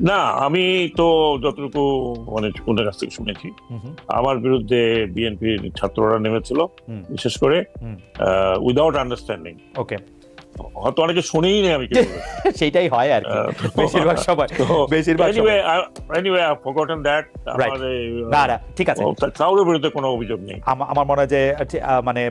না আমি তো যতটুকু মানে ওদের কাছ থেকে শুনেছি আমার বিরুদ্ধে বিএনপির ছাত্ররা নেমেছিল বিশেষ করে উইদাউট আন্ডারস্ট্যান্ডিং ওকে হয়তো অনেকে শুনেই নেই আমি। সেইটাই হয় আর বেশিরভাগ সময় বেশিরভাগ forgotten that. Right. আমার না ঠিক আছে। ও, বিরুদ্ধে কোনো অভিযোগ নেই। আমার মনে হয় যে মানে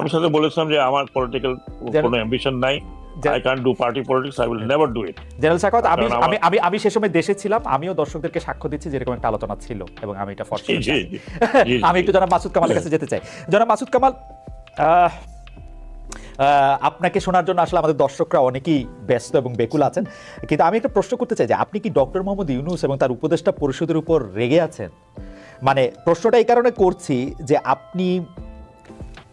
আমি সাথে বলেছিলাম যে আমার পলিটিক্যাল কোনো অ্যাম্বিশন নাই। I can do party politics I will never do it general Sakhawat আমি আমি আমি আমি সে সময় দেশে ছিলাম আমিও দর্শকদেরকে সাক্ষ্য দিচ্ছি যেরকম একটা আলোচনা ছিল এবং আমি এটা আমি একটু জনাব মাসুদ কামালের কাছে যেতে চাই। জনাব মাসুদ কামাল আপনাকে শোনার জন্য আসলে আমাদের দর্শকরা অনেকেই ব্যস্ত এবং বেকুল আছেন। কিন্তু আমি একটা প্রশ্ন করতে চাই যে আপনি কি ডক্টর মোহাম্মদ ইউনুস এবং তার উপদেষ্টা পরিষদের উপর রেগে আছেন? মানে প্রশ্নটা এই কারণে করছি যে আপনি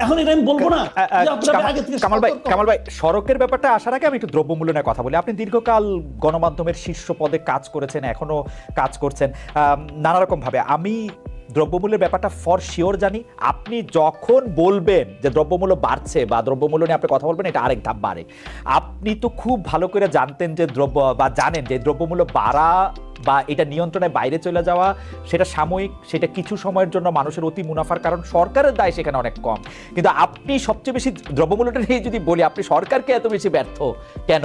এখন এটা আমি বলব না। কামাল- ভাই কামাল ভাই সড়কের ব্যাপারটা আসার আগে আমি একটু দ্রব্যমূল্য নিয়ে কথা বলি। আপনি দীর্ঘকাল গণমাধ্যমের শীর্ষ পদে কাজ করেছেন এখনও কাজ করছেন নানা রকম ভাবে। আমি দ্রব্যমূল্যের ব্যাপারটা ফর শিওর জানি। আপনি যখন বলবেন যে দ্রব্যমূল্য বাড়ছে বা দ্রব্যমূল্য নিয়ে আপনি কথা বলবেন, এটা আরেক ধাপ বাড়ে। আপনি তো খুব ভালো করে জানতেন যে দ্রব্য বা জানেন যে দ্রব্যমূল্য বাড়া বা এটা নিয়ন্ত্রণের বাইরে চলে যাওয়া, সেটা সাময়িক, সেটা কিছু সময়ের জন্য মানুষের অতি মুনাফার কারণ সরকারের দায় সেখানে অনেক কম। কিন্তু আপনি সবচেয়ে বেশি দ্রব্যমূল্যটা নিয়ে যদি বলি, আপনি সরকারকে এত বেশি ব্যর্থ কেন?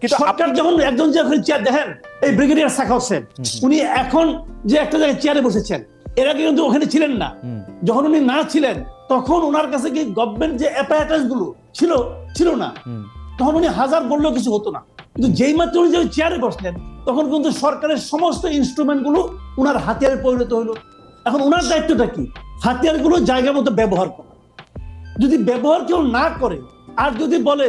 কিন্তু সরকার যখন একজন যে চেয়ার দেখেন এই ব্রিগেডিয়ার শাখা হোসেন উনি এখন যে একটা জায়গায় চেয়ারে বসেছেন এর আগে কিন্তু ওখানে ছিলেন না। যখন উনি না ছিলেন তখন ওনার কাছে কি গভর্নমেন্ট যে অ্যাপারেটাসগুলো ছিল ছিল না তখন উনি হাজার বললেও কিছু হতো না। কিন্তু যেই মাত্র উনি যে চেয়ারে বসলেন তখন কিন্তু সরকারের সমস্ত ইনস্ট্রুমেন্টগুলো উনার হাতিয়ারে পরিণত হলো এখন উনার দায়িত্বটা কি? হাতিয়ারগুলো জায়গা মতো ব্যবহার করা। যদি ব্যবহার কেউ না করে আর যদি বলে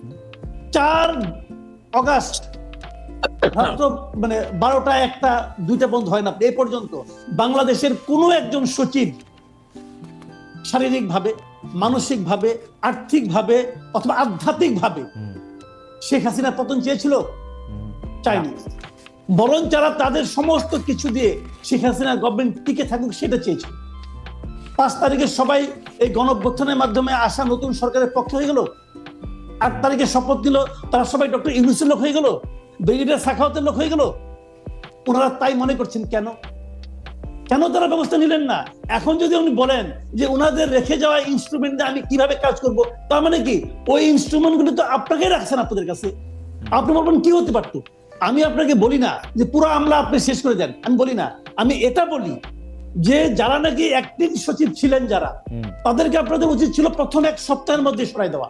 চার অগাস্ট। মানে বারোটা, একটা, দুইটা বন্ধ হয় না এই পর্যন্ত। বাংলাদেশের কোনো একজন সচিব শারীরিকভাবে, মানসিকভাবে, আর্থিকভাবে অথবা আধ্যাত্মিকভাবে শেখ হাসিনা পতন চেয়েছিল। চাইনি বরং যারা তাদের সমস্ত কিছু দিয়ে শেখ হাসিনা গভর্নমেন্ট টিকে থাকুক, সেটা চেয়েছিল পাঁচ তারিখে সবাই এই গণঅভ্যুত্থানের মাধ্যমে আসা নতুন সরকারের পক্ষে হয়ে গেল? আট তারিখে শপথ দিল তারা সবাই ডক্টর ইউনুসের লোক হয়ে গেল ব্রিগেডিয়ার সাখাওয়াতের লোক হয়ে গেল। ওনারা তাই মনে করছেন কেন? কেন তারা ব্যবস্থা নিলেন না? এখন যদি উনি বলেন যে ওনাদের রেখে যাওয়া ইনস্ট্রুমেন্ট দিয়ে আমি কীভাবে কাজ করব তার মানে কি? ওই ইনস্ট্রুমেন্টগুলো তো আপনাকেই রাখছেন আপনাদের কাছে। আপনি বলবেন কি হতে পারতো? আমি আপনাকে বলি না যে পুরো আমলা আপনি শেষ করে দেন। আমি বলি না। আমি এটা বলি যে যারা নাকি অ্যাক্টিং সচিব ছিলেন যারা তাদেরকে আপনাদের উচিত ছিল প্রথম এক সপ্তাহের মধ্যে সরাই দেওয়া।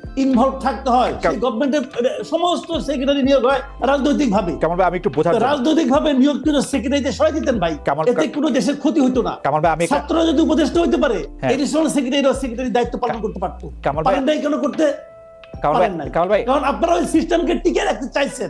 ইনভলভ থাকতে হয় সেই গভর্নমেন্টের সমস্ত সেক্রেটারি নিয়োগ হয় রাজনৈতিক ভাবে কামাল ভাই আমি একটু বোঝার রাজনৈতিক ভাবে সেক্রেটারিতে সরাই দিতেন ভাই এতে কোনো দেশের ক্ষতি হতো না। কামাল ভাই আমি ছাত্র যদি উপদেষ্টা হইতে পারে। এডিশনাল সেক্রেটারি সেক্রেটারি দায়িত্ব পালন করতে পারতো। কামাল ভাই? কেন করতে? কামাল ভাই? কেমন কামাল ভাই? কারণ আপনারা ওই সিস্টেমকে টিকে রাখতে চাইছেন।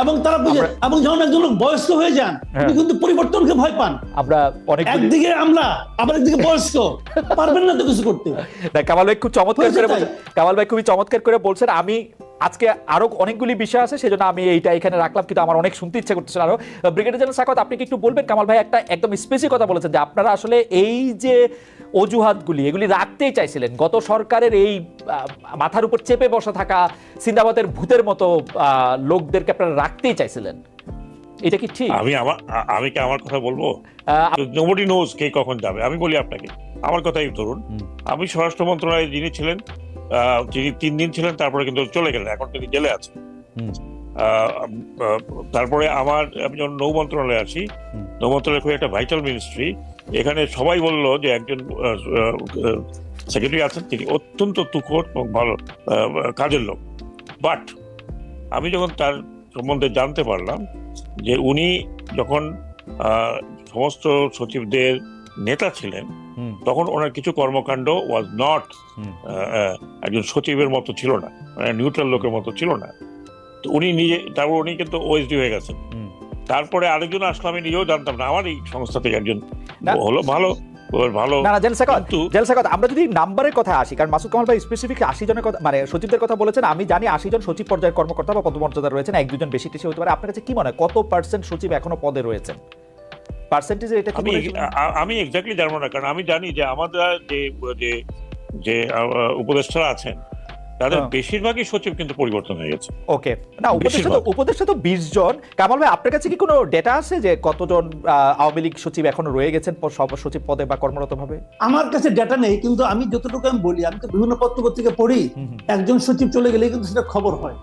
এবং তারা বুঝে এবং যখন একজন লোক বয়স্ক হয়ে যান হ্যাঁ। উনি কিন্তু পরিবর্তনকে ভয় পান। আমরা অনেক একদিকে আমরা আবার একদিকে বয়স্ক। পারবেন না তো কিছু করতে। না কামাল ভাই খুব চমৎকার করে কামাল ভাই খুবই চমৎকার করে বলছেন আমি আজকে আরও অনেকগুলি বিষয় আছে সেজন্য আমি এইটা এখানে রাখলাম কিন্তু আমার অনেক শুনতে ইচ্ছে করতেছে আরও। ব্রিগেডিয়ার জেনারেল সাকত আপনি কি একটু বলবেন? কামাল ভাই একটা একদম স্পেসিফিক কথা বলেছেন যে আপনারা আসলে এই যে অজুহাতগুলি এগুলি রাখতেই চাইছিলেন। গত সরকারের এই মাথার উপর চেপে বসা থাকা সিন্দাবাদের ভূতের মতো আহ, লোকদেরকে আপনারা রাখতেই চাইছিলেন। এটা কি ঠিক? আমি আমার আমি কি আমার কথা বলব? নোবডি নোজ কে কখন যাবে। আমি বলি আপনাকে আমার কথাই ধরুন। আমি স্বরাষ্ট্র মন্ত্রণালয়ে যিনি ছিলেন যিনি তিন দিন ছিলেন তারপরে কিন্তু চলে গেলেন এখন তিনি জেলে আছে আহ, তারপরে আমার আমি যখন নৌ মন্ত্রণালয়ে আসি নৌ মন্ত্রণালয় খুব একটা ভাইটাল মিনিস্ট্রি এখানে সবাই বলল যে একজন সেক্রেটারি আছেন তিনি অত্যন্ত তুখোর এবং ভালো কাজের লোক। বাট আমি যখন তার সম্বন্ধে জানতে পারলাম যে উনি যখন সমস্ত সচিবদের নেতা ছিলেন তখন ওনার কিছু কর্মকাণ্ড ওয়াজ নট একজন সচিবের মতো ছিল না মানে নিউট্রাল লোকের মতো ছিল না। তো উনি নিজে তারপর উনি কিন্তু ওএসডি হয়ে গেছেন। তারপরে আরেকজন আসলো আমি নিজেও জানতাম না আমার এই সংস্থা থেকে একজন হলো ভালো না না আমরা যদি নাম্বারের কথা আসি কারণ মাসুদ কামাল ভাই স্পেসিফিক আশি জনের কথা মানে সচিবদের কথা বলেছেন আমি জানি আশি জন সচিব পর্যায়ের কর্মকর্তা বা পদমর্যাদা রয়েছেন এক দুজন বেশি টেশি হতে পারে। আপনার কাছে কি মনে হয় কত পার্সেন্ট সচিব এখনও পদে রয়েছেন? পার্সেন্টেজে এটা আমি আমি এক্স্যাক্টলি জানব না কারণ আমি জানি যে আমাদের যে যে যে উপদেষ্টারা আছেন তাদের হ্যাঁ। বেশিরভাগই সচিব কিন্তু পরিবর্তন হয়ে গেছে। ওকে। না উপদেষ্টা তো উপদেষ্টা তো বিশ জন। কামাল ভাই আপনার কাছে কি কোনো ডেটা আছে যে কতজন আওয়ামী লীগ সচিব এখনও রয়ে গেছেন সব সচিব পদে বা কর্মরত ভাবে আমার কাছে ডেটা নেই কিন্তু আমি যতটুকু আমি বলি আমি তো বিভিন্ন পত্র পত্রিকা পড়ি একজন সচিব চলে গেলে কিন্তু সেটা খবর হয়।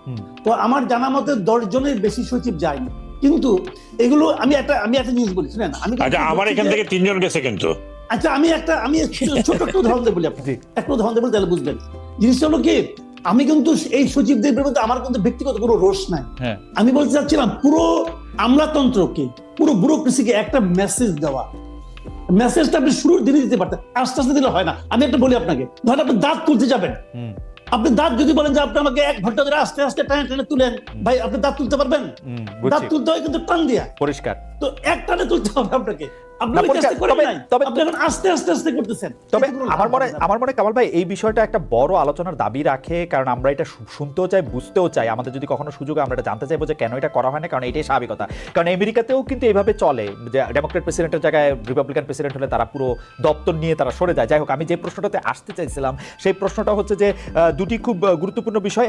তো আমার জানা মতে দশ জনের বেশি সচিব যায়নি। কিন্তু এগুলো আমি একটা আমি একটা জিনিস বলি শুনেন আমি আচ্ছা আমার এখান থেকে তিনজন গেছে কিন্তু। আচ্ছা আমি একটা আমি ছোট- একটা উদাহরণ দিয়ে বলি আপনাকে। জি। একটা উদাহরণ দিয়ে তাহলে বুঝবেন। জিনিসটা হলো কি আমি কিন্তু এই সচিবদের বিরুদ্ধে আমার কিন্তু ব্যক্তিগত কোনো রোষ নাই। হ্যাঁ। আমি বলতে চাচ্ছিলাম পুরো আমলাতন্ত্রকে পুরো ব্যুরোক্রেসিকে একটা মেসেজ দেওয়া। মেসেজটা আপনি শুরুর দিনে দিতে পারতেন আস্তে আস্তে দিলে হয় না। আমি একটা বলি আপনাকে ধরেন আপনি দাঁত তুলতে যাবেন। হুম, আপনি দাঁত যদি বলেন যে আপনি আমাকে এক ঘণ্টা ধরে আস্তে আস্তে টানে টানে তুলেন ভাই আপনি দাঁত তুলতে পারবেন? দাঁত তুলতে হয় কিন্তু টান দিয়া। পরিষ্কার। তো এক টানে তুলতে হবে আপনাকে। আস্তে আস্তে আস্তে করতেছেন। তবে আমার মনে আমার মনে কামাল ভাই এই বিষয়টা একটা বড় আলোচনার দাবি রাখে কারণ আমরা এটা শুনতেও চাই বুঝতেও চাই। আমাদের যদি কখনো সুযোগ আমরা এটা জানতে চাইব যে কেন এটা করা হয় না কারণ এটাই স্বাভাবিকতা। কারণ আমেরিকাতেও কিন্তু এইভাবে চলে যে ডেমোক্রেট প্রেসিডেন্টের জায়গায় রিপাবলিকান প্রেসিডেন্ট হলে তারা পুরো দপ্তর নিয়ে তারা সরে যায়। যাই হোক আমি যে প্রশ্নটাতে আসতে চাইছিলাম সেই প্রশ্নটা হচ্ছে যে দুটি খুব গুরুত্বপূর্ণ বিষয়।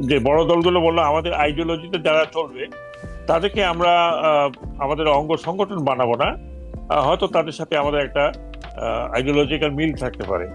যে- বড় দলগুলো বলল আমাদের আইডিওলজিতে যারা চলবে, তাদেরকে আমরা আমাদের অঙ্গ সংগঠন বানাবো না। হয়তো তাদের সাথে আমাদের একটা আইডিওলজিক্যাল মিল থাকতে পারে।